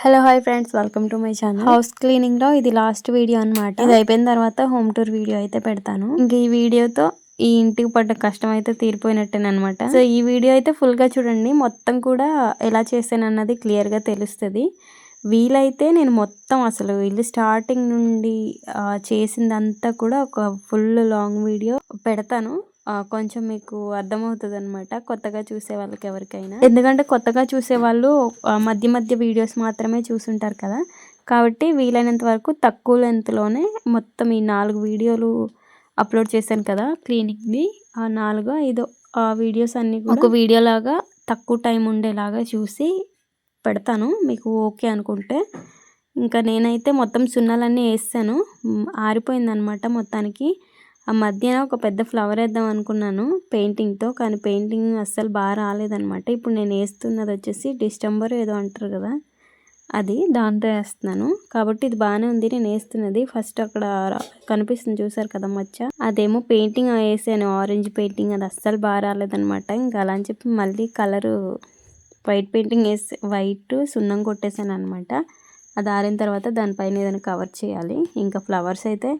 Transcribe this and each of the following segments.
Hello hi friends welcome to my channel house క్లీనింగ్లో ఇది last video అన్నమాట. ఇది అయిపోయిన తర్వాత హోమ్ టూర్ వీడియో అయితే పెడతాను. ఇంక ఈ వీడియోతో ఈ ఇంటికి పడ్డ కష్టం అయితే తీరిపోయినట్టేనమాట సో ఈ వీడియో అయితే ఫుల్గా చూడండి. మొత్తం కూడా ఎలా చేశాను అన్నది క్లియర్గా తెలుస్తుంది. వీలైతే నేను మొత్తం అసలు ఇల్లు స్టార్టింగ్ నుండి చేసిందంతా కూడా ఒక ఫుల్ లాంగ్ వీడియో పెడతాను. కొంచెం మీకు అర్థమవుతుంది అనమాట కొత్తగా చూసే వాళ్ళకి ఎవరికైనా. ఎందుకంటే కొత్తగా చూసే వాళ్ళు మధ్య మధ్య వీడియోస్ మాత్రమే చూసుంటారు కదా. కాబట్టి వీలైనంత వరకు తక్కువ లెంత్లోనే మొత్తం ఈ నాలుగు వీడియోలు అప్లోడ్ చేశాను కదా క్లినిక్ది ఆ నాలుగు ఐదు ఆ వీడియోస్ అన్నీ ఒక వీడియో లాగా తక్కువ టైం ఉండేలాగా చూసి పెడతాను. మీకు ఓకే అనుకుంటే. ఇంకా నేనైతే మొత్తం సున్నాలన్నీ వేసాను ఆరిపోయింది అనమాట మొత్తానికి. ఆ మధ్యన ఒక పెద్ద ఫ్లవర్ వేద్దాం అనుకున్నాను పెయింటింగ్తో కానీ పెయింటింగ్ అస్సలు బాగా రాలేదనమాట ఇప్పుడు నేను వేస్తున్నది వచ్చేసి డిస్టెంబర్ ఏదో అంటారు కదా అది దాంతో వేస్తున్నాను. కాబట్టి ఇది బాగానే ఉంది నేను వేస్తున్నది. ఫస్ట్ అక్కడ కనిపిస్తుంది చూసారు కదా మచ్చ అదేమో పెయింటింగ్ వేసాను. ఆరెంజ్ పెయింటింగ్ అది అస్సలు బాగా రాలేదనమాట ఇంకా అలా అని చెప్పి మళ్ళీ కలరు వైట్ పెయింటింగ్ వేసి వైట్ సున్నం కొట్టేసాను అనమాట అది ఆరిన తర్వాత దానిపైన ఏదైనా కవర్ చేయాలి. ఇంకా ఫ్లవర్స్ అయితే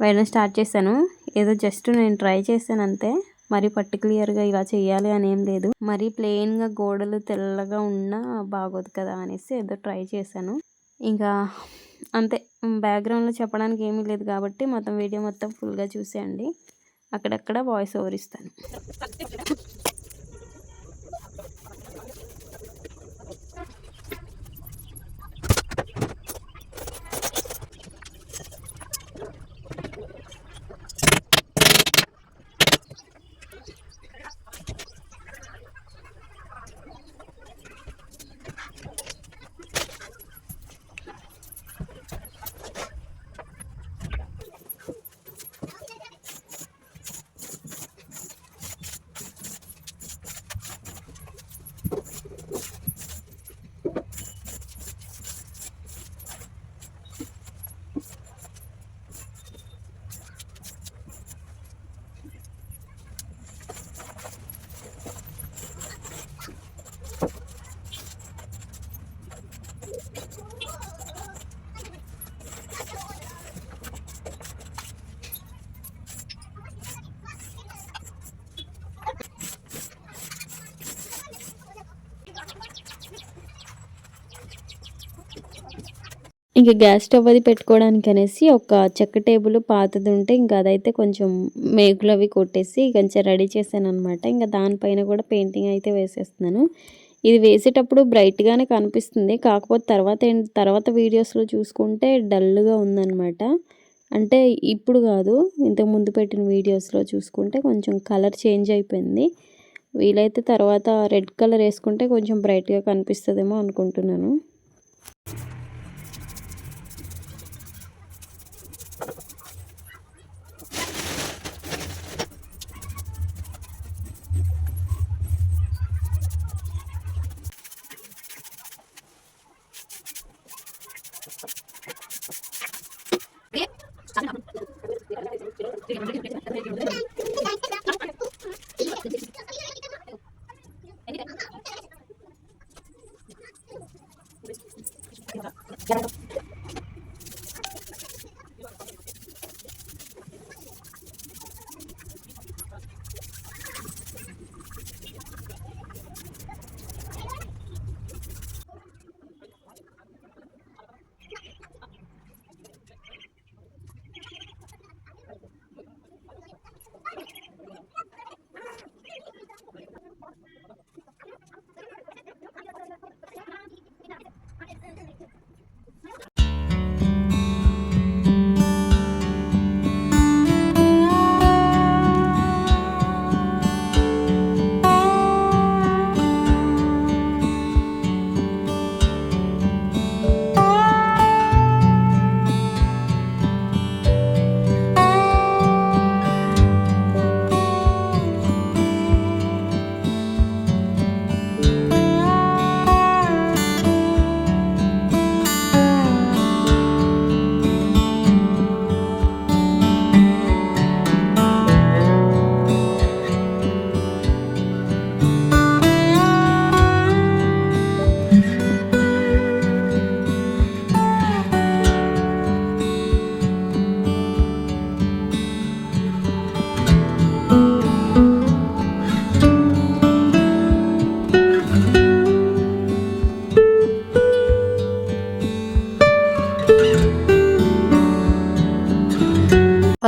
వేయడం స్టార్ట్ చేశాను. ఏదో జస్ట్ నేను ట్రై చేశాను అంతే మరి పర్టికులర్గా ఇలా చేయాలి అని ఏం లేదు. మరి ప్లెయిన్గా గోడలు తెల్లగా ఉన్నా బాగోదు కదా అనేసి ఏదో ట్రై చేశాను. ఇంకా అంతే. బ్యాక్గ్రౌండ్లో చెప్పడానికి ఏమీ లేదు కాబట్టి మొత్తం వీడియో మొత్తం ఫుల్గా చూసేయండి. అక్కడక్కడ వాయిస్ ఓవర్ ఇస్తాను. ఇంకా గ్యాస్ స్టవ్ అది పెట్టుకోవడానికి అనేసి ఒక చెక్క టేబుల్ పాతది ఉంటే ఇంకా అదైతే కొంచెం మేకులు అవి కొట్టేసి కొంచెం రెడీ చేశాను అనమాట ఇంకా దానిపైన కూడా పెయింటింగ్ అయితే వేసేస్తున్నాను. ఇది వేసేటప్పుడు బ్రైట్గానే కనిపిస్తుంది. కాకపోతే తర్వాత తర్వాత వీడియోస్లో చూసుకుంటే డల్గా ఉందన్నమాట. అంటే ఇప్పుడు కాదు ఇంతకు ముందు పెట్టిన వీడియోస్లో చూసుకుంటే కొంచెం కలర్ చేంజ్ అయిపోయింది. వీలైతే తర్వాత రెడ్ కలర్ వేసుకుంటే కొంచెం బ్రైట్గా కనిపిస్తుందేమో అనుకుంటున్నాను.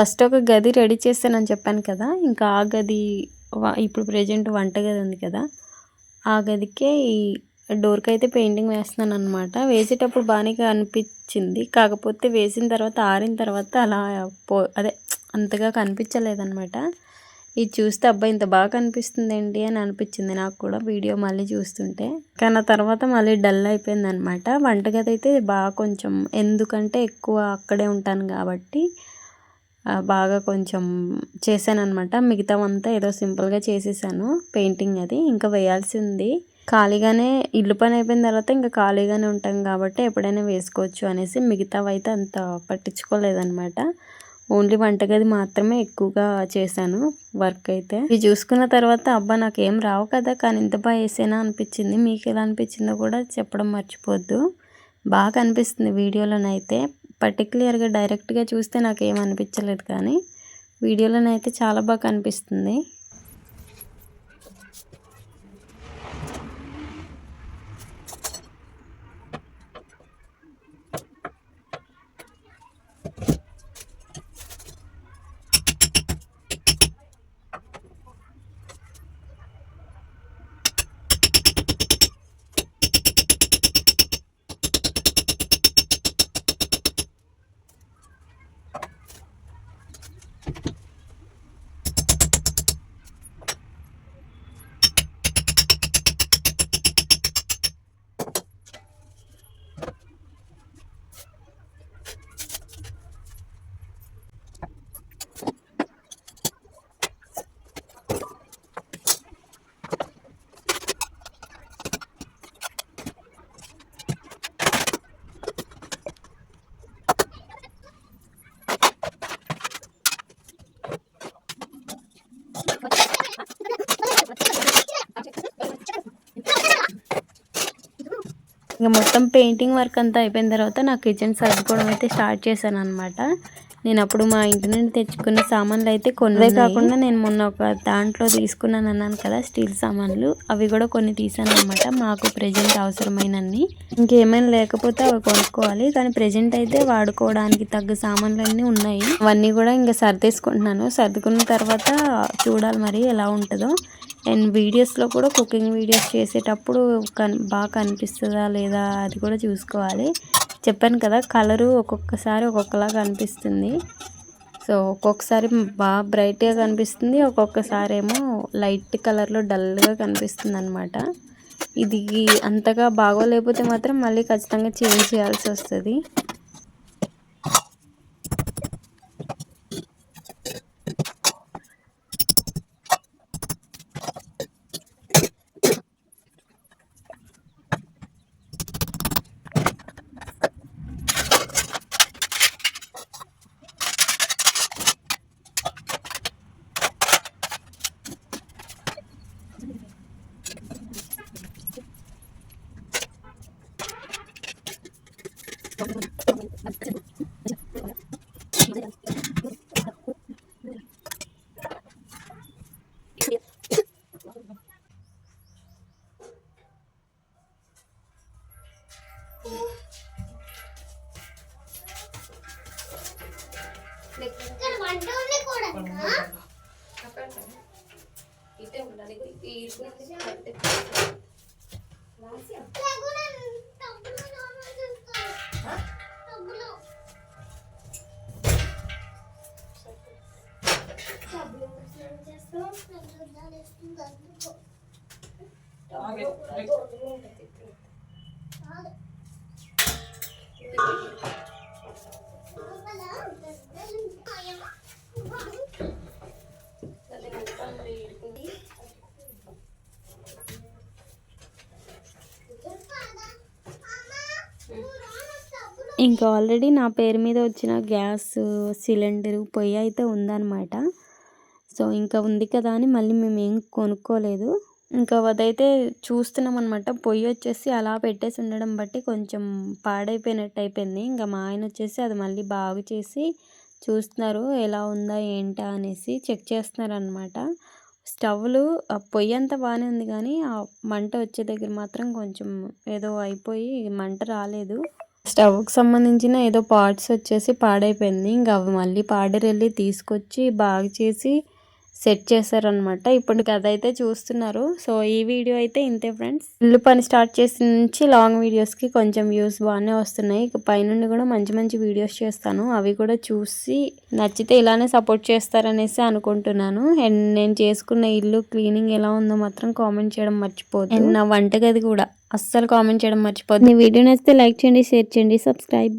ఫస్ట్ ఒక గది రెడీ చేస్తానని చెప్పాను కదా ఇంకా ఆ గది ఇప్పుడు ప్రజెంట్ వంట గది ఉంది కదా ఆ గదికే ఈ డోర్కి అయితే పెయింటింగ్ వేస్తున్నాను అనమాట వేసేటప్పుడు బాగానే అనిపించింది కాకపోతే వేసిన తర్వాత ఆరిన తర్వాత అలా పో అదే అంతగా కనిపించలేదనమాట ఇది చూస్తే అబ్బాయి ఇంత బాగా కనిపిస్తుంది ఏంటి అని అనిపించింది నాకు కూడా వీడియో మళ్ళీ చూస్తుంటే. కానీ ఆ తర్వాత మళ్ళీ డల్ అయిపోయింది అనమాట వంటగది అయితే బాగా కొంచెం ఎందుకంటే ఎక్కువ అక్కడే ఉంటాను కాబట్టి బాగా కొంచెం చేశాను అనమాట మిగతావంతా ఏదో సింపుల్గా చేసేసాను పెయింటింగ్ అది. ఇంకా వేయాల్సి ఉంది ఖాళీగానే ఇల్లు పని అయిపోయిన తర్వాత ఇంకా ఖాళీగానే ఉంటాం కాబట్టి ఎప్పుడైనా వేసుకోవచ్చు అనేసి మిగతావి అయితే అంత పట్టించుకోలేదన్నమాట. ఓన్లీ వంటగది మాత్రమే ఎక్కువగా చేశాను వర్క్ అయితే. ఇవి చూసుకున్న తర్వాత అబ్బా నాకేం రావు కదా కానీ ఇంత బాగా వేసేనా అనిపించింది. మీకు ఎలా అనిపించిందో కూడా చెప్పడం మర్చిపోద్దు. బాగా అనిపిస్తుంది వీడియోలోనైతే పర్టికులర్గా డైరెక్ట్గా చూస్తే నాకు ఏమనిపించలేదు అనిపించలేదు కానీ వీడియోలోనైతే చాలా బాగా కనిపిస్తుంది. ఇంకా మొత్తం పెయింటింగ్ వర్క్ అంతా అయిపోయిన తర్వాత నా కిచెన్ సర్దుకోవడం అయితే స్టార్ట్ చేశాను అనమాట నేను అప్పుడు మా ఇంటి నుండి తెచ్చుకున్న సామాన్లు అయితే కొన్నే కాకుండా నేను మొన్న ఒక దాంట్లో తీసుకున్నాను అన్నాను కదా స్టీల్ సామాన్లు. అవి కూడా కొన్ని తీసాను అనమాట మాకు ప్రజెంట్ అవసరమైనన్ని. ఇంకేమైనా లేకపోతే అవి కొనుక్కోవాలి. కానీ ప్రజెంట్ అయితే వాడుకోవడానికి తగ్గ సామాన్లు ఉన్నాయి. అవన్నీ కూడా ఇంకా సర్దేసుకుంటున్నాను. సర్దుకున్న తర్వాత చూడాలి మరి ఎలా ఉంటుందో. అండ్ వీడియోస్లో కూడా కుకింగ్ వీడియోస్ చేసేటప్పుడు కన్ బాగా కనిపిస్తుందా లేదా అది కూడా చూసుకోవాలి. చెప్పాను కదా కలరు ఒక్కొక్కసారి ఒక్కొక్కలాగా కనిపిస్తుంది సో ఒక్కొక్కసారి బాగా బ్రైట్గా కనిపిస్తుంది ఒక్కొక్కసారి ఏమో లైట్ కలర్లో డల్గా కనిపిస్తుంది అనమాట ఇది అంతగా బాగోలేకపోతే మాత్రం మళ్ళీ ఖచ్చితంగా చేంజ్ చేయాల్సి వస్తుంది. ఇక్కడ వంట ఉంది కూడా ఇంకా ఆల్రెడీ నా పేరు మీద వచ్చిన గ్యాస్ సిలిండర్ పొయ్యి అయితే ఉందన్నమాట. సో ఇంకా ఉంది కదా అని మళ్ళీ మేము ఏం కొనుక్కోలేదు. ఇంకా అదైతే చూస్తున్నాం అనమాట పొయ్యి వచ్చేసి అలా పెట్టేసి ఉండడం బట్టి కొంచెం పాడైపోయినట్టు అయిపోయింది. ఇంకా మా ఆయన వచ్చేసి అది మళ్ళీ బాగు చేసి చూస్తున్నారు ఎలా ఉందా ఏంటా అనేసి చెక్ చేస్తున్నారు అనమాట స్టవ్లు పొయ్యి అంతా బాగానే ఉంది కానీ ఆ మంట వచ్చే దగ్గర మాత్రం కొంచెం ఏదో అయిపోయి మంట రాలేదు. స్టవ్కి సంబంధించిన ఏదో పార్ట్స్ వచ్చేసి పాడైపోయింది. ఇంకా అవి మళ్ళీ పాడరెళ్ళి తీసుకొచ్చి బాగు చేసి సెట్ చేశారనమాట ఇప్పుడు కథ అయితే చూస్తున్నారు. సో ఈ వీడియో అయితే ఇంతే ఫ్రెండ్స్. ఇల్లు పని స్టార్ట్ చేసిన నుంచి లాంగ్ వీడియోస్కి కొంచెం వ్యూస్ బాగానే వస్తున్నాయి. ఇక పైనుండి కూడా మంచి మంచి వీడియోస్ చేస్తాను. అవి కూడా చూసి నచ్చితే ఇలానే సపోర్ట్ చేస్తారనేసి అనుకుంటున్నాను. అండ్ నేను చేసుకున్న ఇల్లు క్లీనింగ్ ఎలా ఉందో మాత్రం కామెంట్ చేయడం మర్చిపోదు అండ్ నా వంటగది కూడా అస్సలు కామెంట్ చేయడం మర్చిపోదు ఈ వీడియో నచ్చితే లైక్ చేయండి షేర్ చేయండి సబ్స్క్రైబ్